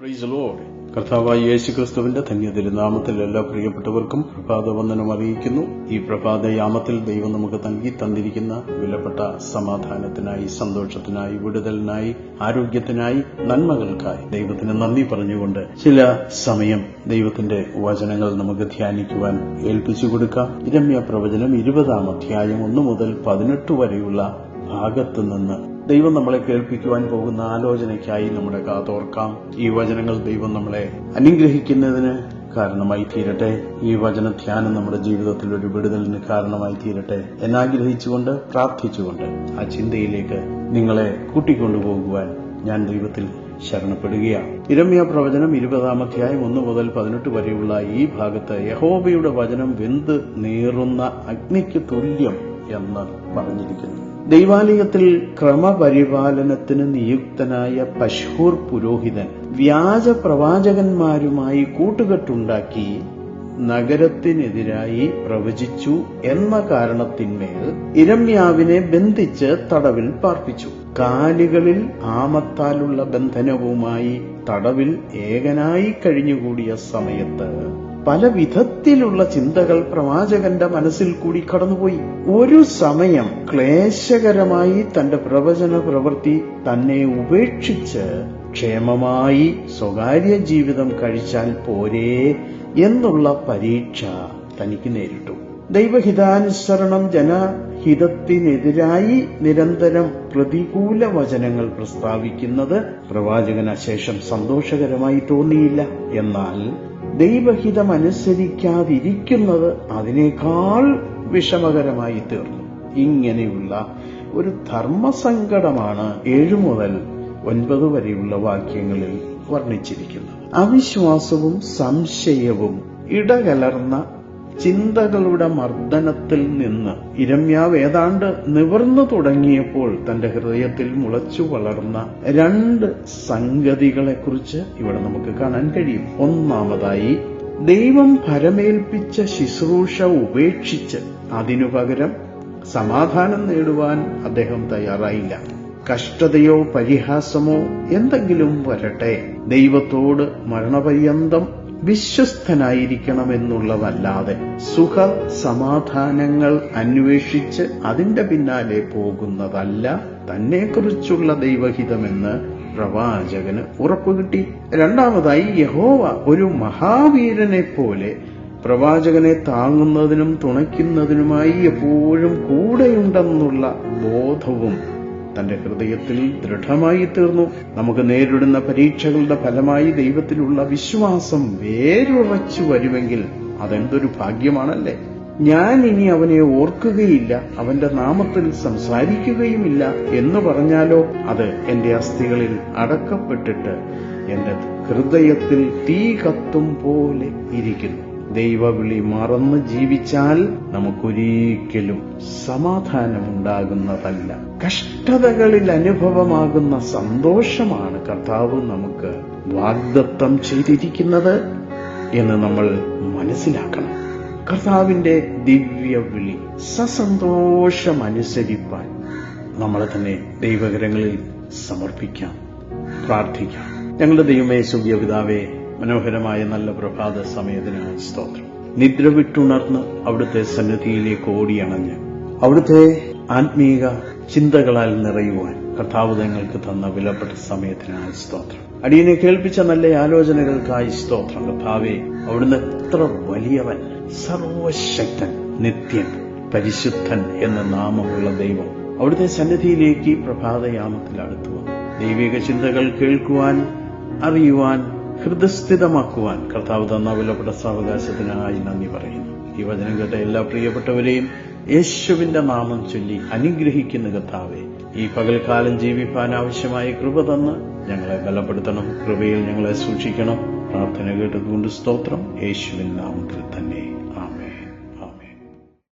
Price കർത്താവായ യേശു ക്രിസ്തുവിന്റെ ധന്യതിരുനാമത്തിൽ എല്ലാ പ്രിയപ്പെട്ടവർക്കും പ്രഭാത വന്ദനം അറിയിക്കുന്നു. ഈ പ്രഭാതയാമത്തിൽ ദൈവം നമുക്ക് നൽകി തന്നിരിക്കുന്ന വിലപ്പെട്ട സമാധാനത്തിനായി സന്തോഷത്തിനായി വിടുതലിനായി ആരോഗ്യത്തിനായി നന്മകൾക്കായി ദൈവത്തിന് നന്ദി പറഞ്ഞുകൊണ്ട് ചില സമയം ദൈവത്തിന്റെ വചനങ്ങൾ നമുക്ക് ധ്യാനിക്കുവാൻ ഏൽപ്പിച്ചു കൊടുക്കാം. ഇരമ്യ പ്രവചനം ഇരുപതാം അധ്യായം ഒന്നു മുതൽ പതിനെട്ട് വരെയുള്ള ഭാഗത്തു നിന്ന് ദൈവം നമ്മളെ കേൾപ്പിക്കുവാൻ പോകുന്ന ആലോചനയ്ക്കായി നമ്മുടെ കാതോർക്കാം ഈ വചനങ്ങൾ ദൈവം നമ്മളെ അനുഗ്രഹിക്കുന്നതിന് കാരണമായി തീരട്ടെ. ഈ വചന ധ്യാനം നമ്മുടെ ജീവിതത്തിൽ ഒരു വിടുതലിന് കാരണമായി തീരട്ടെ. എന്നാഗ്രഹിച്ചുകൊണ്ട് പ്രാർത്ഥിച്ചുകൊണ്ട് ആ ചിന്തയിലേക്ക് നിങ്ങളെ കൂട്ടിക്കൊണ്ടുപോകുവാൻ ഞാൻ ദൈവത്തിൽ ശരണപ്പെടുകയാണ്. ഇരമ്യ പ്രവചനം ഇരുപതാം അധ്യായം ഒന്ന് മുതൽ പതിനെട്ട് വരെയുള്ള ഈ ഭാഗത്ത് യഹോബയുടെ വചനം വെന്ത് നീറുന്ന അഗ്നിക്ക് തുല്യം എന്ന് പറഞ്ഞിരിക്കുന്നു. ദൈവാലയത്തിൽ ക്രമപരിപാലനത്തിന് നിയുക്തനായ പശൂർ പുരോഹിതൻ വ്യാജ പ്രവാചകന്മാരുമായി കൂട്ടുകെട്ടുണ്ടാക്കി നഗരത്തിനെതിരായി പ്രവചിച്ചു എന്ന കാരണത്തിന്മേൽ ഇരമ്യാവിനെ ബന്ധിച്ച് തടവിൽ പാർപ്പിച്ചു. കാലുകളിൽ ആമത്താലുള്ള ബന്ധനവുമായി തടവിൽ ഏകനായി കഴിഞ്ഞുകൂടിയ സമയത്ത് പല വിധത്തിലുള്ള ചിന്തകൾ പ്രവാചകന്റെ മനസ്സിൽ കൂടി കടന്നുപോയി. ഒരു സമയം ക്ലേശകരമായി തന്റെ പ്രവചന പ്രവൃത്തി തന്നെ ഉപേക്ഷിച്ച് ക്ഷേമമായി സ്വകാര്യ ജീവിതം കഴിച്ചാൽ പോരേ എന്നുള്ള പരീക്ഷ തനിക്ക് നേരിട്ടു. ദൈവഹിതാനുസരണം ജനഹിതത്തിനെതിരായി നിരന്തരം പ്രതികൂല വചനങ്ങൾ പ്രസ്താവിക്കുന്നത് പ്രവാചകനശേഷം സന്തോഷകരമായി തോന്നിയില്ല. എന്നാൽ ദൈവഹിതം ദൈവഹിതമനുസരിക്കാതിരിക്കുന്നത് അതിനേക്കാൾ വിഷമകരമായി തീർന്നു. ഇങ്ങനെയുള്ള ഒരു ധർമ്മസങ്കടമാണ് ഏഴു മുതൽ ഒൻപത് വരെയുള്ള വാക്യങ്ങളിൽ വർണിച്ചിരിക്കുന്നത്. അവിശ്വാസവും സംശയവും ഇടകലർന്ന ചിന്തകളുടെ മർദ്ദനത്തിൽ നിന്ന് ഇരമ്യാവ് ഏതാണ്ട് നിവർന്നു തുടങ്ങിയപ്പോൾ തന്റെ ഹൃദയത്തിൽ മുളച്ചു വളർന്ന രണ്ട് സംഗതികളെക്കുറിച്ച് ഇവിടെ നമുക്ക് കാണാൻ കഴിയും. ഒന്നാമതായി ദൈവം ഭരമേൽപ്പിച്ച ശുശ്രൂഷ ഉപേക്ഷിച്ച് അതിനു പകരം സമാധാനം നേടുവാൻ അദ്ദേഹം തയ്യാറായില്ല. കഷ്ടതയോ പരിഹാസമോ എന്തെങ്കിലും വരട്ടെ. ദൈവത്തോട് മരണപര്യന്തം വിശ്വസ്തനായിരിക്കണമെന്നുള്ളതല്ലാതെ സുഖ സമാധാനങ്ങൾ അന്വേഷിച്ച് അതിന്റെ പിന്നാലെ പോകുന്നതല്ല തന്നെക്കുറിച്ചുള്ള ദൈവഹിതമെന്ന് പ്രവാചകന് ഉറപ്പുകിട്ടി. രണ്ടാമതായി യഹോവ ഒരു മഹാവീരനെ പോലെ പ്രവാചകനെ താങ്ങുന്നതിനും തുണയ്ക്കുന്നതിനുമായി എപ്പോഴും കൂടെയുണ്ടെന്നുള്ള ബോധവും തന്റെ ഹൃദയത്തിൽ ദൃഢമായി തീർന്നു നമുക്ക് നേരിടുന്ന പരീക്ഷകളുടെ ഫലമായി ദൈവത്തിലുള്ള വിശ്വാസം വേരുറച്ചു വരുമെങ്കിൽ അതെന്തൊരു ഭാഗ്യമാണല്ലേ? ഞാൻ ഇനി അവനെ ഓർക്കുകയില്ല അവന്റെ നാമത്തിൽ സംസാരിക്കുകയുമില്ല എന്ന് പറഞ്ഞാലോ അത് എന്റെ അസ്ഥികളിൽ അടക്കപ്പെട്ടിട്ട് എന്റെ ഹൃദയത്തിൽ തീ കത്തും പോലെ ഇരിക്കുന്നു. ദൈവവിളി മറന്ന് ജീവിച്ചാൽ നമുക്കൊരിക്കലും സമാധാനമുണ്ടാകുന്നതല്ല. കഷ്ടതകളിൽ അനുഭവമാകുന്ന സന്തോഷമാണ് കർത്താവ് നമുക്ക് വാഗ്ദത്തം ചെയ്തിരിക്കുന്നത് എന്ന് നമ്മൾ മനസ്സിലാക്കണം. കർത്താവിന്റെ ദിവ്യവിളി സസന്തോഷം സസന്തോഷമനുസരിപ്പാൻ നമ്മളെ തന്നെ ദൈവകരങ്ങളിൽ സമർപ്പിക്കാം പ്രാർത്ഥിക്കാം. ഞങ്ങളുടെ ദൈവമേ സുഖ്യപിതാവേ മനോഹരമായ നല്ല പ്രഭാത സമയത്തിന് സ്തോത്രം. നിദ്ര വിട്ടുണർന്ന് അവിടുത്തെ സന്നിധിയിലേക്ക് ഓടിയണഞ്ഞ് അവിടുത്തെ ആത്മീക ചിന്തകളാൽ നിറയുവാൻ കർത്താവ് തങ്ങൾക്ക് തന്ന വിലപ്പെട്ട സമയത്തിനാണ് സ്തോത്രം. അടിയനെ കേൾപ്പിച്ച നല്ല ആലോചനകൾക്കായി സ്തോത്രം. കർത്താവെ അവിടുന്ന് എത്ര വലിയവൻ സർവശക്തൻ നിത്യൻ പരിശുദ്ധൻ എന്ന നാമമുള്ള ദൈവം അവിടുത്തെ സന്നിധിയിലേക്ക് പ്രഭാതയാമത്തിൽ അടുത്തു വന്നു. ദൈവിക ചിന്തകൾ കേൾക്കുവാൻ അറിയുവാൻ ഹൃദയസ്ഥിതമാക്കുവാൻ കർത്താവ് തന്ന വിലപ്പെട്ട സാവകാശത്തിനായി നന്ദി പറയുന്നു. ഈ വചനം കേട്ട എല്ലാ പ്രിയപ്പെട്ടവരെയും യേശുവിന്റെ നാമം ചൊല്ലി അനുഗ്രഹിക്കുന്ന കർത്താവെ ഈ പകൽക്കാലം ജീവിപ്പാൻ ആവശ്യമായ കൃപ തന്ന് ഞങ്ങളെ ബലപ്പെടുത്തണം കൃപയിൽ ഞങ്ങളെ സൂക്ഷിക്കണം. പ്രാർത്ഥന കേട്ടതുകൊണ്ട് സ്തോത്രം. യേശുവിൻ നാമത്തിൽ തന്നെ.